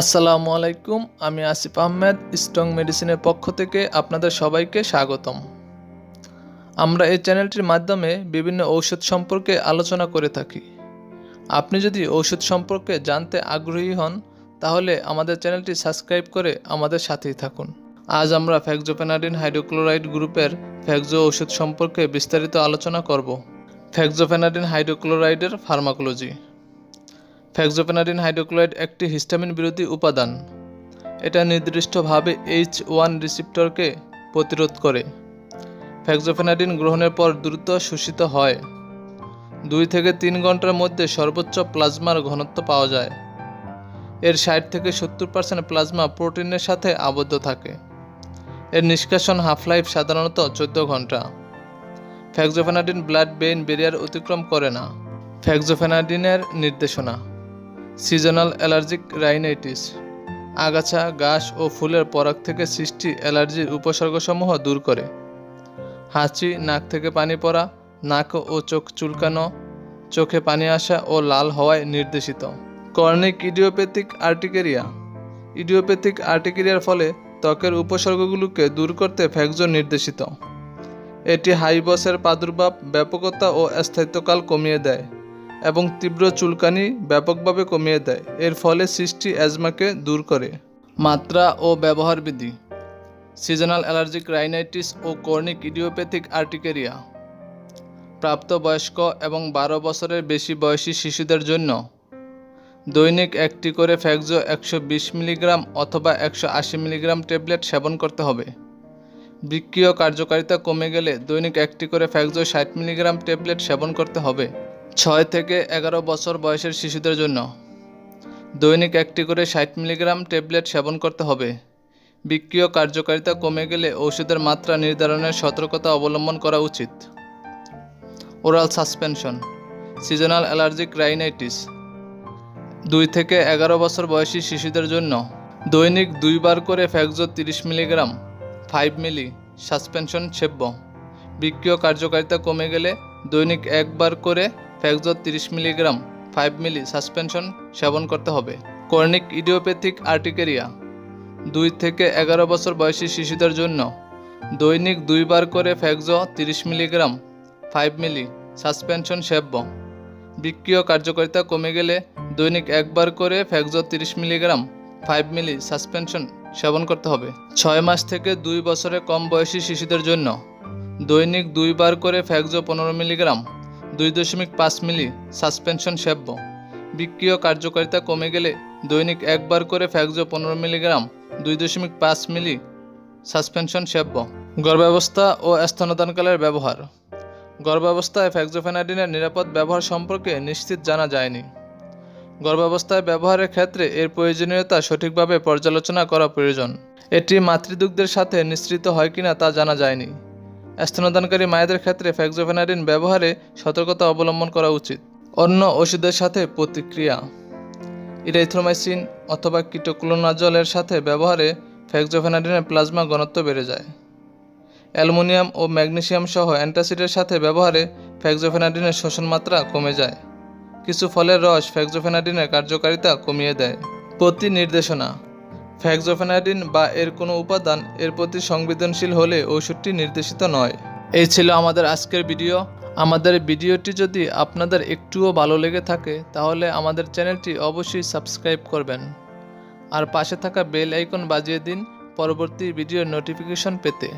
আসসালামু আলাইকুম, আমি আসিফ আহমেদ, স্ট্রং মেডিসিনের পক্ষ থেকে আপনাদের সবাইকে স্বাগতম। আমরা এই চ্যানেলটির মাধ্যমে বিভিন্ন ঔষধ সম্পর্কে আলোচনা করে থাকি। আপনি যদি ঔষধ সম্পর্কে জানতে আগ্রহী হন, তাহলে আমাদের চ্যানেলটি সাবস্ক্রাইব করে আমাদের সাথেই থাকুন। আজ আমরা ফ্যাক্সোফেনাডিন হাইড্রোক্লোরাইড গ্রুপের ফ্যাক্সো ঔষধ সম্পর্কে বিস্তারিত আলোচনা করব। ফ্যাক্সোফেনাডিন হাইড্রোক্লোরাইডের ফার্মাকোলজি। ফ্যাক্সোপেনাডিন হাইড্রোক্লোরাইড একটি হিস্টামিন বিরোধী উপাদান। এটা নির্দিষ্টভাবে এইচ ওয়ান রিসিপ্টরকে প্রতিরোধ করে। ফ্যাক্সোফেনাডিন গ্রহণের পর দ্রুত শোষিত হয়। দুই থেকে তিন ঘণ্টার মধ্যে সর্বোচ্চ প্লাজমার ঘনত্ব পাওয়া যায়। এর ষাট থেকে সত্তর পার্সেন্ট প্লাজমা প্রোটিনের সাথে আবদ্ধ থাকে। এর নিষ্কাশন হাফ লাইফ সাধারণত চোদ্দ ঘণ্টা। ফ্যাক্সোফেনাডিন ব্লাড বেইন বেরিয়ার অতিক্রম করে না। ফ্যাক্সোফেনাডিনের নির্দেশনা। Seasonal allergic rhinitis. আগাছা, ঘাস ও ফুলের পরাগ থেকে সৃষ্টি অ্যালার্জির উপসর্গসমূহ দূর করে। হাঁচি, নাক থেকে পানি পড়া, নাক ও চোখ চুলকানো, চোখে পানি আসা ও লাল হওয়ায় নির্দেশিত। Chronic idiopathic urticaria. ইডিওপ্যাথিক আর্টিকেরিয়ার ফলে ত্বকের উপসর্গগুলোকে দূর করতে ফ্যাক্সো নির্দেশিত। এটি হাইবসের প্রাদুর্ভাব, ব্যাপকতা ও স্থায়িত্বকাল কমিয়ে দেয়। এবং তীব্র চুলকানি ব্যাপকভাবে কমিয়ে দেয়। এর ফলে সৃষ্টি অ্যাজমাকে দূর করে। মাত্রা ও ব্যবহার বিধি সিজনাল অ্যালার্জিক রাইনাইটিস ও কর্নিক ইডিওপ্যাথিক আর্টিকেরিয়া। প্রাপ্তবয়স্ক এবং বারো বছরের বেশি বয়সী শিশুদের জন্য দৈনিক একটি করে ফ্যাক্সো একশো বিশ মিলিগ্রাম অথবা একশো আশি মিলিগ্রাম ট্যাবলেট সেবন করতে হবে। বৃক্কীয় কার্যকারিতা কমে গেলে দৈনিক একটি করে ফ্যাক্সো ষাট মিলিগ্রাম ট্যাবলেট সেবন করতে হবে। ছয় থেকে এগারো বছর বয়সের শিশুদের জন্য। দৈনিক একটি করে ষাট মিলিগ্রাম ট্যাবলেট সেবন করতে হবে। বৃক্কীয় কার্যকারিতা কমে গেলে ওষুধের মাত্রা নির্ধারণের সতর্কতা অবলম্বন করা উচিত। Oral suspension seasonal allergic rhinitis দুই থেকে এগারো বছর বয়সী শিশুদের জন্য দৈনিক দুইবার করে ফ্যাক্সো তিরিশ মিলিগ্রাম ফাইভ মিলি সাসপেনশন সেব্য। বৃক্কীয় কার্যকারিতা কমে গেলে দৈনিক একবার করে ফ্যাক্সো তিরিশ মিলিগ্রাম ফাইভ মিলি সাসপেনশন সেবন করতে হবে। Chronic idiopathic urticaria. দুই থেকে এগারো বছর বয়সী শিশুদের জন্য দৈনিক দুইবার করে ফ্যাক্সো তিরিশ মিলিগ্রাম ফাইভ মিলি সাসপেনশন সেব্য। বৃক্কীয় কার্যকারিতা কমে গেলে দৈনিক একবার করে ফ্যাক্সো তিরিশ মিলিগ্রাম ফাইভ মিলি সাসপেনশন সেবন করতে হবে। ছয় মাস থেকে দুই বছরের কম বয়সী শিশুদের জন্য দৈনিক দুইবার করে ফ্যাক্সো পনেরো মিলিগ্রাম, দুই দশমিক পাঁচ মিলি সাসপেনশন সেব্য। বৃক্কীয় কার্যকারিতা কমে গেলে দৈনিক একবার করে ফ্যাক্সো পনেরো মিলিগ্রাম, দুই দশমিক পাঁচ মিলি সাসপেনশন সেব্য। গর্ভাবস্থা ও স্তনদানকালের ব্যবহার। গর্ভাবস্থায় ফ্যাক্সোফেনাডিনের নিরাপদ ব্যবহার সম্পর্কে নিশ্চিত জানা যায়নি। গর্ভাবস্থায় ব্যবহারের ক্ষেত্রে এর প্রয়োজনীয়তা সঠিকভাবে পর্যালোচনা করা প্রয়োজন। এটি মাতৃদুগ্ধের সাথে নিঃসৃত হয় কিনা তা জানা যায়নি। স্তনদানকারী মায়েদের ক্ষেত্রে ফ্যাক্সোফেনাডিন ব্যবহারে সতর্কতা অবলম্বন করা উচিত। অন্য ওষুধের সাথে প্রতিক্রিয়া। ইরাইথ্রোমাইসিন অথবা কিটোক্লোনাজলের সাথে ব্যবহারে ফ্যাক্সোফেনাডিনের প্লাজমা ঘনত্ব বেড়ে যায়। অ্যালুমিনিয়াম ও ম্যাগনেসিয়াম সহ অ্যান্টাসিডের সাথে ব্যবহারে ফ্যাক্সোফেনাডিনের শোষণ মাত্রা কমে যায়। কিছু ফলের রস ফ্যাক্সোফেনাডিনের কার্যকারিতা কমিয়ে দেয়। প্রতি নির্দেশনা ফ্যাক্সোফেনাডিন বা এর কোনো উপাদান এর প্রতি সংবেদনশীল হলে ওষুধটি নির্দেশিত নয়। এই ছিল আমাদের আজকের ভিডিও। আমাদের ভিডিওটি যদি আপনাদের একটুও ভালো লেগে থাকে, তাহলে আমাদের চ্যানেলটি অবশ্যই সাবস্ক্রাইব করবেন। আর পাশে থাকা বেল আইকন বাজিয়ে দিন পরবর্তী ভিডিওর নোটিফিকেশন পেতে।